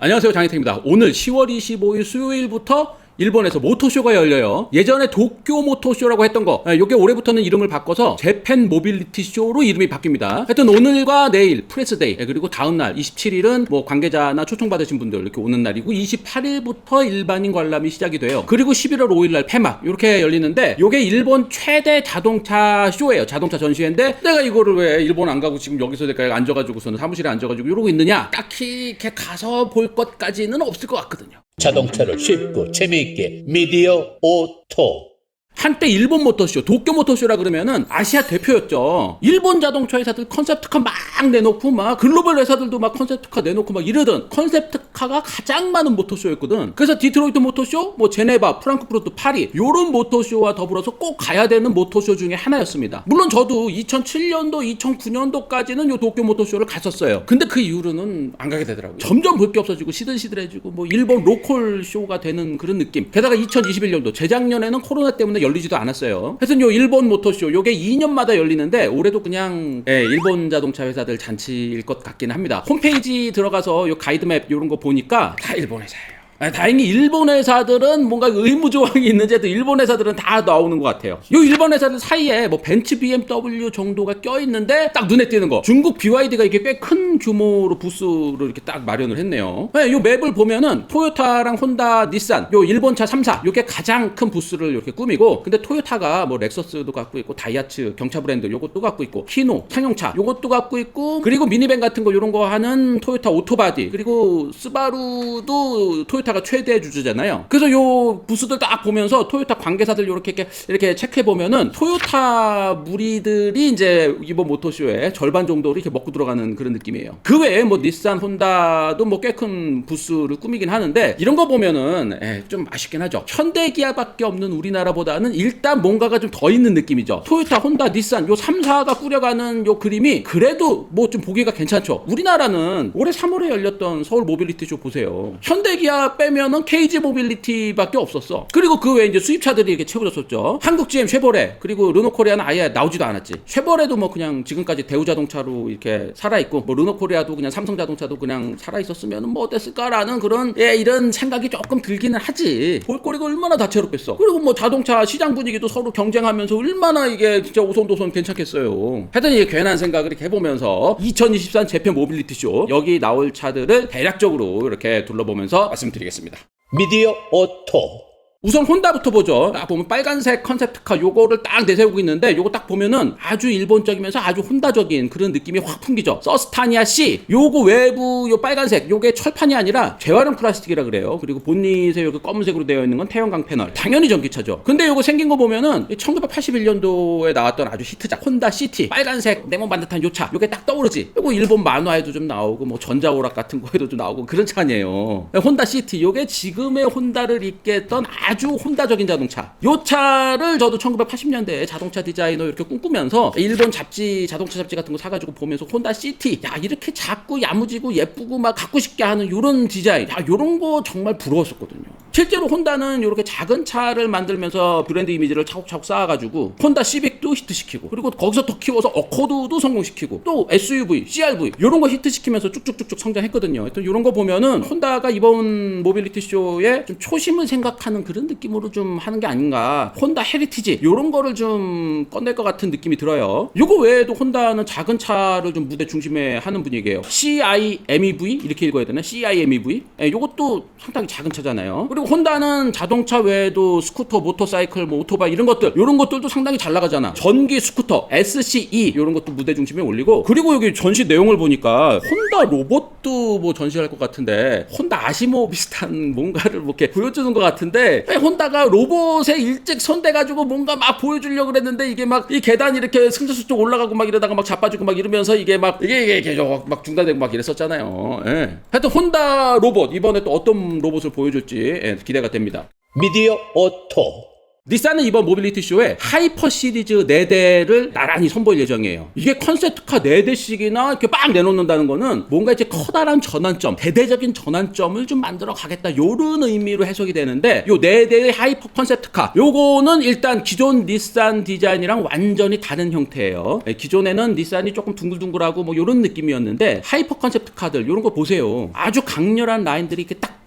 안녕하세요 장혜택입니다. 오늘 10월 25일 수요일부터 일본에서 모토쇼가 열려요. 예전에 도쿄 모토쇼라고 했던 거, 예, 요게 올해부터는 이름을 바꿔서 재팬 모빌리티 쇼로 이름이 바뀝니다. 하여튼 오늘과 내일 프레스데이, 예, 그리고 다음날 27일은 뭐 관계자나 초청받으신 분들 이렇게 오는 날이고 28일부터 일반인 관람이 시작이 돼요. 그리고 11월 5일날 폐막 이렇게 열리는데 요게 일본 최대 자동차 쇼예요. 자동차 전시회인데 내가 이거를 왜 일본 안 가고 지금 여기서 내가 앉아가지고서는 사무실에 앉아가지고 이러고 있느냐? 딱히 이렇게 가서 볼 것까지는 없을 것 같거든요. 자동차를 쉽고 재미있게 미디어 오토 한때 일본 모터쇼, 도쿄 모터쇼라 그러면은 아시아 대표였죠. 일본 자동차 회사들 컨셉트카 막 내놓고 막 글로벌 회사들도 막 컨셉트카 내놓고 막 이러던 컨셉트카가 가장 많은 모터쇼였거든. 그래서 디트로이트 모터쇼, 뭐 제네바, 프랑크푸르트, 파리 요런 모터쇼와 더불어서 꼭 가야 되는 모터쇼 중에 하나였습니다. 물론 저도 2007년도, 2009년도까지는 요 도쿄 모터쇼를 갔었어요. 근데 그 이후로는 안 가게 되더라고요. 점점 볼 게 없어지고 시들시들해지고 뭐 일본 로컬 쇼가 되는 그런 느낌. 게다가 2021년도 재작년에는 코로나 때문에 열 리지도 않았어요. 하여튼 요 일본 모터쇼 요게 2년마다 열리는데 올해도 그냥 예, 일본 자동차 회사들 잔치일 것 같긴 합니다. 홈페이지 들어가서 요 가이드맵 요런 거 보니까 다 일본 회사예요. 다행히 일본 회사들은 뭔가 의무 조항이 있는데도 일본 회사들은 다 나오는 것 같아요. 요 일본 회사들 사이에 뭐 벤츠 BMW 정도가 껴 있는데 딱 눈에 띄는 거. 중국 BYD가 이게 꽤 큰 규모로 부스를 이렇게 딱 마련을 했네요. 네, 요 맵을 보면은 토요타랑 혼다, 닛산, 요 일본 차 3사 요게 가장 큰 부스를 이렇게 꾸미고 근데 토요타가 뭐 렉서스도 갖고 있고 다이아츠 경차 브랜드 요것도 갖고 있고 히노 상용차 요것도 갖고 있고 그리고 미니밴 같은 거 요런 거 하는 토요타 오토바디 그리고 스바루도 토요타 가 최대 주주잖아요. 그래서 요 부스들 딱 보면서 토요타 관계사들 요렇게 이렇게, 이렇게 체크해 보면은 토요타 무리들이 이제 이번 모토쇼에 절반 정도로 이렇게 먹고 들어가는 그런 느낌이에요. 그 외에 뭐 닛산, 혼다도 뭐 꽤 큰 부스를 꾸미긴 하는데 이런 거 보면은 에, 좀 아쉽긴 하죠. 현대 기아밖에 없는 우리나라보다는 일단 뭔가가 좀 더 있는 느낌이죠. 토요타, 혼다, 닛산 요 3사가 꾸려가는 요 그림이 그래도 뭐 좀 보기가 괜찮죠. 우리나라는 올해 3월에 열렸던 서울 모빌리티 쇼 보세요. 현대 기아 빼면은 KG 모빌리티밖에 없었어. 그리고 그 외에 이제 수입차들이 이렇게 채워졌었죠. 한국 GM 쉐보레 그리고 르노 코리아는 아예 나오지도 않았지. 쉐보레도 뭐 그냥 지금까지 대우 자동차로 이렇게 살아 있고 뭐 르노 코리아도 그냥 삼성 자동차도 그냥 살아 있었으면 뭐 어땠을까라는 그런 예 이런 생각이 조금 들기는 하지. 볼거리가 얼마나 다채롭겠어. 그리고 뭐 자동차 시장 분위기도 서로 경쟁하면서 얼마나 이게 진짜 오손도손 괜찮겠어요. 하여튼 이게 괜한 생각을 이렇게 해보면서 2023 재팬 모빌리티 쇼 여기 나올 차들을 대략적으로 이렇게 둘러보면서 말씀드 리겠습니다. 미디어 오토 우선 혼다부터 보죠. 딱 보면 빨간색 컨셉트카 요거를 딱 내세우고 있는데 요거 딱 보면은 아주 일본적이면서 아주 혼다적인 그런 느낌이 확 풍기죠. 서스타니아 C 요거 외부 요 빨간색 요게 철판이 아니라 재활용 플라스틱이라 그래요. 그리고 본닛에 이렇게 검은색으로 되어 있는 건 태형광 패널. 당연히 전기차죠. 근데 요거 생긴 거 보면은 1981년도에 나왔던 아주 히트작 혼다 시티 빨간색 네모 반듯한 요 차. 요게 딱 떠오르지. 요거 일본 만화에도 좀 나오고 뭐 전자오락 같은 거에도 좀 나오고 그런 차 아니에요. 혼다 시티 요게 지금의 혼다를 잇겠던 아주 혼다적인 자동차. 요 차를 저도 1980년대에 자동차 디자이너 이렇게 꿈꾸면서 일본 잡지 자동차 잡지 같은 거 사가지고 보면서 혼다 시티 야 이렇게 작고 야무지고 예쁘고 막 갖고 싶게 하는 요런 디자인 야 요런 거 정말 부러웠었거든요. 실제로 혼다는 이렇게 작은 차를 만들면서 브랜드 이미지를 차곡차곡 쌓아가지고 혼다 시빅도 히트시키고 그리고 거기서 더 키워서 어코드도 성공시키고 또 SUV, CRV 이런 거 히트시키면서 쭉쭉쭉쭉 성장했거든요. 하여튼 이런 거 보면은 혼다가 이번 모빌리티 쇼에 좀 초심을 생각하는 그런 느낌으로 좀 하는 게 아닌가. 혼다 헤리티지 이런 거를 좀 꺼낼 것 같은 느낌이 들어요. 이거 외에도 혼다는 작은 차를 좀 무대 중심에 하는 분위기예요. CIMEV 이렇게 읽어야 되나? CIMEV. 예, 이것도 상당히 작은 차잖아요. 그리고 혼다는 자동차 외에도 스쿠터, 모터사이클, 뭐 오토바이 이런 것들 이런 것들도 상당히 잘 나가잖아. 전기 스쿠터, SCE 이런 것도 무대 중심에 올리고 그리고 여기 전시 내용을 보니까 혼다 로봇도 뭐 전시할 것 같은데 혼다 아시모 비슷한 뭔가를 뭐 이렇게 보여주는 것 같은데 왜 혼다가 로봇에 일찍 손대가지고 뭔가 막 보여주려고 그랬는데 이게 막 이 계단 이렇게 승자수쪽 올라가고 막 이러다가 막 자빠지고 막 이러면서 이게 막 이게 이게, 이게 막 중단되고 막 이랬었잖아요. 예. 하여튼 혼다 로봇 이번에 또 어떤 로봇을 보여줄지 예, 기대가 됩니다. 미디어 오토 닛산은 이번 모빌리티 쇼에 하이퍼 시리즈 4대를 나란히 선보일 예정이에요. 이게 컨셉트카 4대씩이나 이렇게 빡 내놓는다는 거는 뭔가 이제 커다란 전환점, 대대적인 전환점을 좀 만들어 가겠다. 요런 의미로 해석이 되는데 요 4대의 하이퍼 컨셉트카 요거는 일단 기존 닛산 디자인이랑 완전히 다른 형태예요. 예, 기존에는 닛산이 조금 둥글둥글하고 뭐 요런 느낌이었는데 하이퍼 컨셉트카들 요런 거 보세요. 아주 강렬한 라인들이 이렇게 딱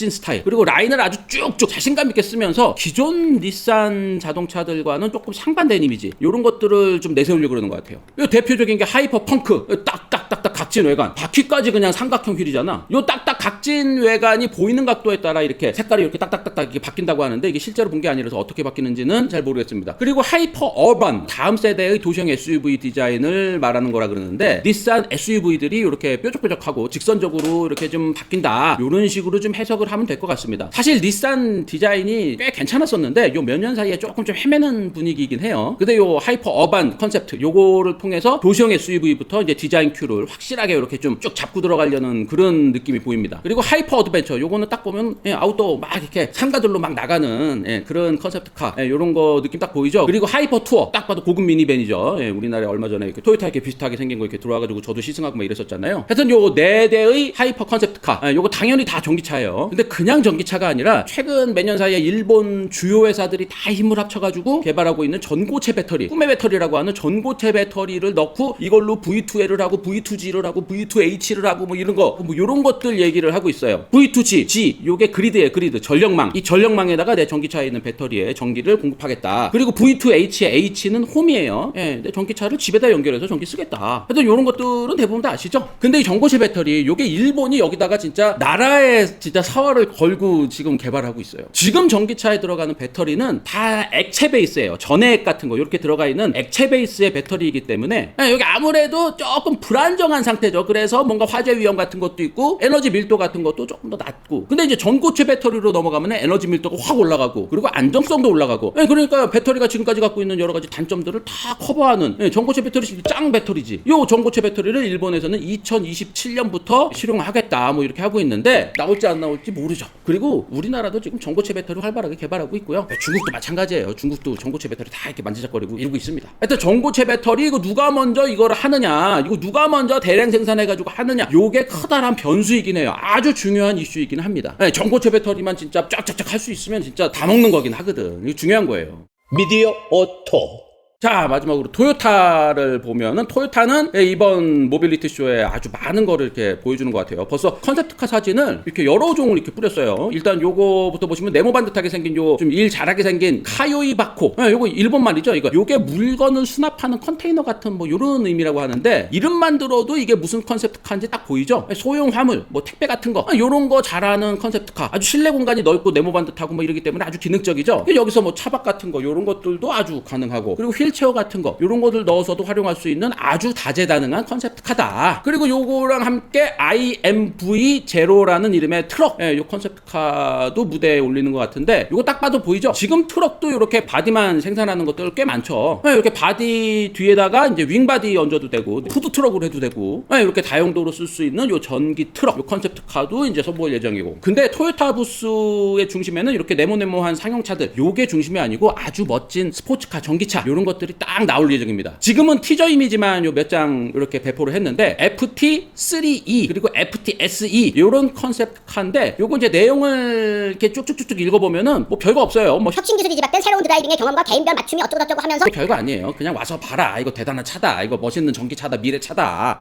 각진 스타일. 그리고 라인을 아주 쭉쭉 자신감 있게 쓰면서 기존 닛산 자동차들과는 조금 상반된 이미지. 이런 것들을 좀 내세우려고 그러는 것 같아요. 이 대표적인 게 하이퍼 펑크. 딱딱 딱딱 각진 외관. 바퀴까지 그냥 삼각형 휠이잖아. 요 딱딱 각진 외관이 보이는 각도에 따라 이렇게 색깔이 이렇게 딱딱딱딱 이렇게 바뀐다고 하는데 이게 실제로 본 게 아니라서 어떻게 바뀌는지는 잘 모르겠습니다. 그리고 하이퍼 어반 다음 세대의 도시형 SUV 디자인을 말하는 거라 그러는데 닛산 SUV들이 이렇게 뾰족뾰족하고 직선적으로 이렇게 좀 바뀐다. 이런 식으로 좀 해석을 하면 될 것 같습니다. 사실 닛산 디자인이 꽤 괜찮았었는데 요 몇 년 사이에 조금 좀 헤매는 분위기이긴 해요. 근데 요 하이퍼 어반 컨셉트 요거를 통해서 도시형 SUV부터 이제 디자인 큐를 확실하게 이렇게 좀 쭉 잡고 들어가려는 그런 느낌이 보입니다. 그리고 하이퍼 어드벤처 요거는 딱 보면 예, 아웃도어 막 이렇게 상가들로 막 나가는 예, 그런 컨셉트카 예, 요런 거 느낌 딱 보이죠? 그리고 하이퍼 투어 딱 봐도 고급 미니밴이죠? 예, 우리나라에 얼마 전에 이렇게 토요타 이렇게 비슷하게 생긴 거 이렇게 들어와가지고 저도 시승하고 막 이랬었잖아요. 하여튼 요 네 대의 하이퍼 컨셉트카 예, 요거 당연히 다 전기차예요. 근데 그냥 전기차가 아니라 최근 몇 년 사이에 일본 주요 회사들이 다 힘을 합쳐가지고 개발하고 있는 전고체 배터리 꿈의 배터리라고 하는 전고체 배터리를 넣고 이걸로 V2L을 하고 V2G를 하고 V2H를 하고 뭐 이런 거 뭐 이런 것들 얘기를 하고 있어요. V2G G 요게 그리드예요 그리드. 전력망. 이 전력망에다가 내 전기차에 있는 배터리에 전기를 공급하겠다. 그리고 V2H의 H는 홈이에요. 예, 내 전기차를 집에다 연결해서 전기 쓰겠다. 하여튼 이런 것들은 대부분 다 아시죠? 근데 이 전고체 배터리 요게 일본이 여기다가 진짜 나라에 진짜 사활을 걸고 지금 개발하고 있어요. 지금 전기차에 들어가는 배터리는 다 액체 베이스예요. 전해액 같은 거. 이렇게 들어가 있는 액체 베이스의 배터리이기 때문에 예, 여기 아무래도 조금 불안정 한 상태죠. 그래서 뭔가 화재 위험 같은 것도 있고 에너지 밀도 같은 것도 조금 더 낮고. 근데 이제 전고체 배터리로 넘어가면 에너지 밀도가 확 올라가고 그리고 안정성도 올라가고. 예, 그러니까 배터리가 지금까지 갖고 있는 여러 가지 단점들을 다 커버하는 예, 전고체 배터리 짱 배터리지. 요 전고체 배터리를 일본에서는 2027년부터 실용하겠다 뭐 이렇게 하고 있는데 나올지 안 나올지 모르죠. 그리고 우리나라도 지금 전고체 배터리 활발하게 개발하고 있고요. 예, 중국도 마찬가지예요. 중국도 전고체 배터리 다 이렇게 만지작거리고 이러고 있습니다. 하여튼 전고체 배터리 이거 누가 먼저 이거를 하느냐 이거 누가 먼저 대량 생산해가지고 하느냐. 요게 커다란 변수이긴 해요. 아주 중요한 이슈이긴 합니다. 예, 전고체 배터리만 진짜 쫙쫙쫙 할 수 있으면 진짜 다 먹는 거긴 하거든. 이거 중요한 거예요. 미디어 오토 자 마지막으로 토요타를 보면은 토요타는 이번 모빌리티 쇼에 아주 많은 거를 이렇게 보여주는 것 같아요. 벌써 컨셉트카 사진을 이렇게 여러 종을 이렇게 뿌렸어요. 일단 요거부터 보시면 네모 반듯하게 생긴 요 좀 일 잘하게 생긴 카요이 바코. 예, 요거 일본 말이죠. 이거 요게 물건을 수납하는 컨테이너 같은 뭐 요런 의미라고 하는데 이름만 들어도 이게 무슨 컨셉트카인지 딱 보이죠. 예, 소형 화물, 뭐 택배 같은 거 예, 요런 거 잘하는 컨셉트카. 아주 실내 공간이 넓고 네모 반듯하고 뭐 이러기 때문에 아주 기능적이죠. 여기서 뭐 차박 같은 거 요런 것들도 아주 가능하고 그리고 휠 체어 같은 거 이런 것들 넣어서도 활용할 수 있는 아주 다재다능한 컨셉트 카다. 그리고 요거랑 함께 IMV 제로라는 이름의 트럭, 예, 요 컨셉트 카도 무대에 올리는 것 같은데 요거 딱 봐도 보이죠? 지금 트럭도 이렇게 바디만 생산하는 것들 꽤 많죠. 예, 이렇게 바디 뒤에다가 이제 윙 바디 얹어도 되고 푸드 트럭으로 해도 되고 예, 이렇게 다용도로 쓸 수 있는 요 전기 트럭, 요 컨셉트 카도 이제 선보일 예정이고. 근데 토요타 부스의 중심에는 이렇게 네모네모한 상용차들 요게 중심이 아니고 아주 멋진 스포츠카, 전기차 요런 것 들이 딱 나올 예정입니다. 지금은 티저 이미지만 요 몇 장 이렇게 배포를 했는데 FT3E 그리고 FTSE 요런 컨셉트 카인데 요거 이제 내용을 이렇게 쭉쭉쭉쭉 읽어보면은 뭐 별거 없어요. 뭐 혁신 기술이 집합된 새로운 드라이빙의 경험과 개인별 맞춤이 어쩌고저쩌고 하면서 별거 아니에요. 그냥 와서 봐라. 이거 대단한 차다. 이거 멋있는 전기차다. 미래 차다.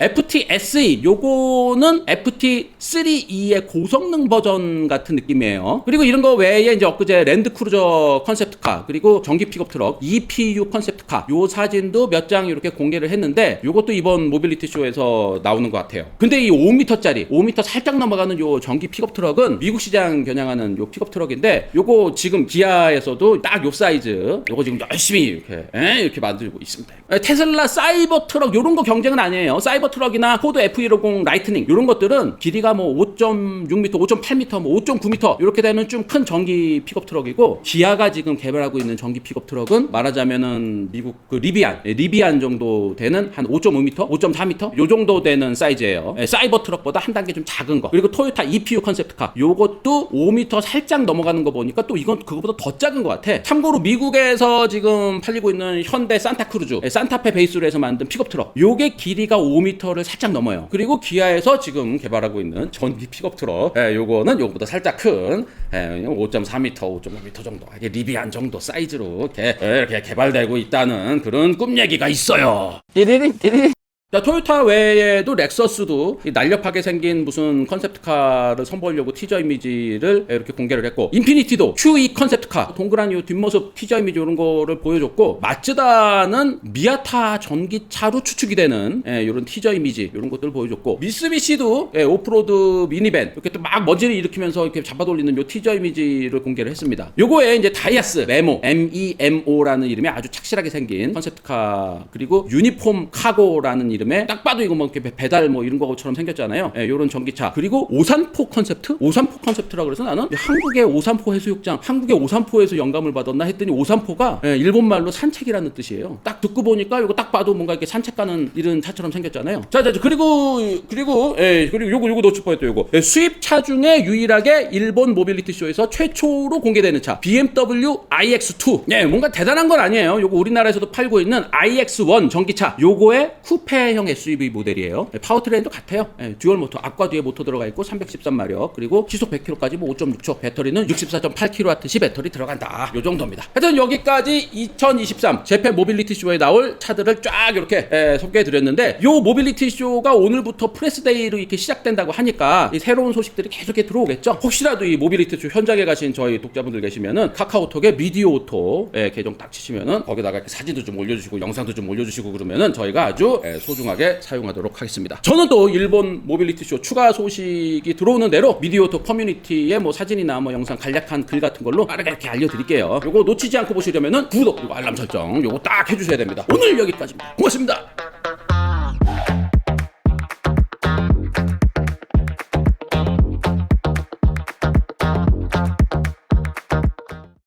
FTSE 요거는 FT3E의 고성능 버전 같은 느낌이에요. 그리고 이런 거 외에 이제 엊그제 랜드크루저 컨셉트카 그리고 전기 픽업 트럭 EPU 컨셉트카 요 사진도 몇 장 이렇게 공개를 했는데 요것도 이번 모빌리티 쇼에서 나오는 것 같아요. 근데 이 5m짜리 5m 살짝 넘어가는 요 전기 픽업 트럭은 미국 시장 겨냥하는 요 픽업 트럭인데 요거 지금 기아에서도 딱 요 사이즈 요거 지금 열심히 이렇게 에? 이렇게 만들고 있습니다. 에, 테슬라 사이버 트럭 요런 거 경쟁은 아니에요. 사이버 사이버 트럭이나 포드 F150 라이트닝 이런 것들은 길이가 뭐 5.6m, 5.8m, 뭐 5.9m 이렇게 되는 좀 큰 전기 픽업 트럭이고 기아가 지금 개발하고 있는 전기 픽업 트럭은 말하자면은 미국 그 리비안, 예, 리비안 정도 되는 한 5.5m, 5.4m 요 정도 되는 사이즈예요. 예, 사이버 트럭보다 한 단계 좀 작은 거. 그리고 토요타 EPU 컨셉트카 요것도 5m 살짝 넘어가는 거 보니까 또 이건 그거보다 더 작은 것 같아. 참고로 미국에서 지금 팔리고 있는 현대 산타크루즈, 예, 산타페 베이스로 해서 만든 픽업 트럭. 요게 길이가 5m 를 살짝 넘어요. 그리고 기아에서 지금 개발하고 있는 전기 픽업 트럭. 예, 요거는 요거보다 살짝 큰 예, 5.4m, 5.5m 정도. 이게 리비안 정도 사이즈로 이렇게, 예, 이렇게 개발되고 있다는 그런 꿈 얘기가 있어요. 띠리링 띠리링. 자, 토요타 외에도 렉서스도 이 날렵하게 생긴 무슨 컨셉트카를 선보이려고 티저 이미지를 이렇게 공개를 했고 인피니티도 Q2 컨셉트카 동그란 이 뒷모습 티저 이미지 이런 거를 보여줬고 마츠다는 미아타 전기차로 추측이 되는 예, 이런 티저 이미지 이런 것들을 보여줬고 미쓰비시도 예, 오프로드 미니밴 이렇게 또막 먼지를 일으키면서 이렇게 잡아돌리는 요 티저 이미지를 공개를 했습니다. 요거에 이제 다이아스 메모 MEMO라는 이름이 아주 착실하게 생긴 컨셉트카 그리고 유니폼 카고라는 이름 의딱 봐도 이거 뭐 이렇게 배달 뭐 이런 거처럼 생겼잖아요. 예, 요런 전기차 그리고 오산포 컨셉트 오산포 컨셉트라 그래서 나는 한국의 오산포 해수욕장 한국의 오산포에서 영감을 받았나 했더니 오산포가 예, 일본 말로 산책이라는 뜻이에요. 딱 듣고 보니까 이거 딱 봐도 뭔가 이렇게 산책 가는 이런 차처럼 생겼잖아요. 자, 자, 자, 그리고 그리고 예, 그리고 요거 요거 놓칠 뻔했다 요거 예, 수입 차 중에 유일하게 일본 모빌리티 쇼에서 최초로 공개되는 차 BMW iX2. 예, 뭔가 대단한 건 아니에요. 요거 우리나라에서도 팔고 있는 iX1 전기차. 요거의 쿠페 형 SUV 모델이에요. 예, 파워트레인도 같아요. 예, 듀얼 모터 앞과 뒤에 모터 들어가 있고 313마력 그리고 시속 100km까지 뭐 5.6초 배터리는 64.8kWh 배터리 들어간다. 요 정도입니다. 하여튼 여기까지 2023 재팬 모빌리티 쇼에 나올 차들을 쫙 이렇게 예, 소개해 드렸는데 요 모빌리티 쇼가 오늘부터 프레스데이로 이렇게 시작된다고 하니까 이 새로운 소식들이 계속 들어오겠죠. 혹시라도 이 모빌리티 쇼 현장에 가신 저희 독자분들 계시면은 카카오톡에 미디어 오토 예, 계정 딱 치시면은 거기다가 사진도 좀 올려주시고 영상도 좀 올려주시고 그러면은 저희가 아주 예, 소중하게 사용하도록 하겠습니다. 저는 또 일본 모빌리티 쇼 추가 소식이 들어오는 대로 미디어 오토 커뮤니티에 뭐 사진이나 뭐 영상 간략한 글 같은 걸로 빠르게 이렇게 알려드릴게요. 요거 놓치지 않고 보시려면은 구독 그리고 알람 설정 요거 딱 해주셔야 됩니다. 오늘 여기까지입니다. 고맙습니다.